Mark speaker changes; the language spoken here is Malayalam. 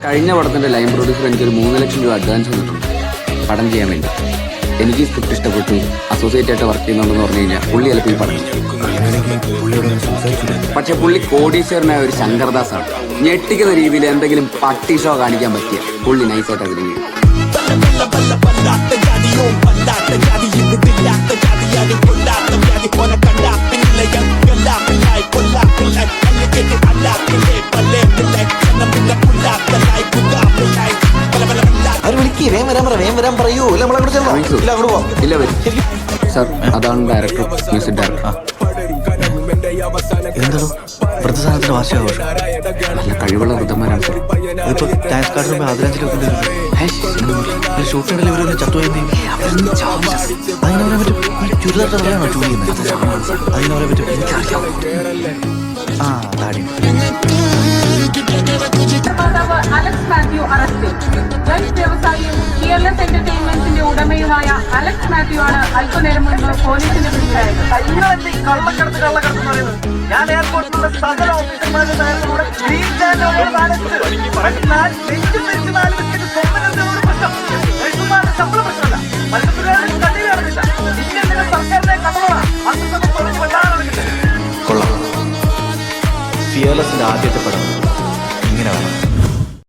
Speaker 1: കഴിഞ്ഞ പടത്തിന്റെ ലൈൻ പ്രൊഡ്യൂസർ എനിക്ക് ഒരു മൂന്ന് ലക്ഷം രൂപ അഡ്വാൻസ് തന്നിട്ടുണ്ട് പടം ചെയ്യാൻ വേണ്ടി. എനിക്ക് സ്ക്രിപ്റ്റ് ഇഷ്ടപ്പെട്ടു അസോസിയേറ്റ് ആയിട്ട് വർക്ക് ചെയ്യുന്നുണ്ടെന്ന് പറഞ്ഞു കഴിഞ്ഞാൽ പുള്ളി ചിലപ്പോൾ ഈ പടം പക്ഷെ പുള്ളി കോടീശ്വരനായ ഒരു ശങ്കർദാസ് ആണ് ഞെട്ടിക്കുന്ന രീതിയിൽ എന്തെങ്കിലും പട്ടി ഷോ കാണിക്കാൻ പറ്റിയ പുള്ളി നൈസായിട്ട് അതിന് വീഴും
Speaker 2: വേഗം വരാൻ പറ വേഗം വരാൻ പറയൂ. ഇല്ല നമ്മളെ കൂടെ ചെല്ലണോ. ഇല്ല അങ്ങോട്ട് പോവാം.
Speaker 1: ഇല്ല വരും. സാർ അതാണ് ഡയറക്ടർ മ്യൂസിക് ഡയറക്ടർ
Speaker 2: എന്തോ വ്രതസാധനത്തിന്റെ വാർഷികാഘോഷം
Speaker 1: നല്ല കഴിവുള്ള വൃദ്ധന്മാരാണ് സാർ.
Speaker 2: ഇപ്പൊ ഡാൻസ് കാർഡിന് ആദരാഞ്ജലി വെക്കേണ്ടി ഷൂട്ടിനിടയിൽ ഇവരൊന്ന് ചത്തുപോയി അതിനെ പറയാൻ പറ്റും? ചുരിദാർ തറയാണോ ചൂടി ചെയ്യുന്നത്? അതിനെ പറയാൻ പറ്റും? എനിക്കറിയാം ആ താടി
Speaker 3: അലക്സ് മാത്യു ഫിയർലെസ് ഉടമയുമായ അലക്സ് മാത്യു ആണ് അല്പനേരം മുൻപ് പോലീസിന്റെ പിടിയിലായത്.
Speaker 4: ഈ കള്ളക്കടത്ത് കള്ളക്കടത്ത് പറയുന്നത്. ഞാൻ എയർപോർട്ടിലുള്ള സകല ഓഫീസർമാരുടെ നേരത്തോടെ ഗ്രീൻ ചാനലോട് നാലഞ്ച് നാല് നെഞ്ചും വെച്ച് നാല് വെച്ചിട്ട് സ്വപ്നത്തിനോട് പ്രശ്നം. നഴ്സുമാരുടെ ശമ്പള പ്രശ്നമല്ല. മത്സ്യത്തൊഴിലാളികൾ കണ്ണീര് കാണുന്നില്ല ഇന്ത്യൻ നിങ്ങൾ സർക്കാരിനെ കടമണം അന്തസ്സൊക്കെ തുറന്ന് വെള്ളാൻ നടക്കുന്നത്
Speaker 2: കൊള്ളാം. ഫിയർലെസിന്റെ ആദ്യത്തെ പടം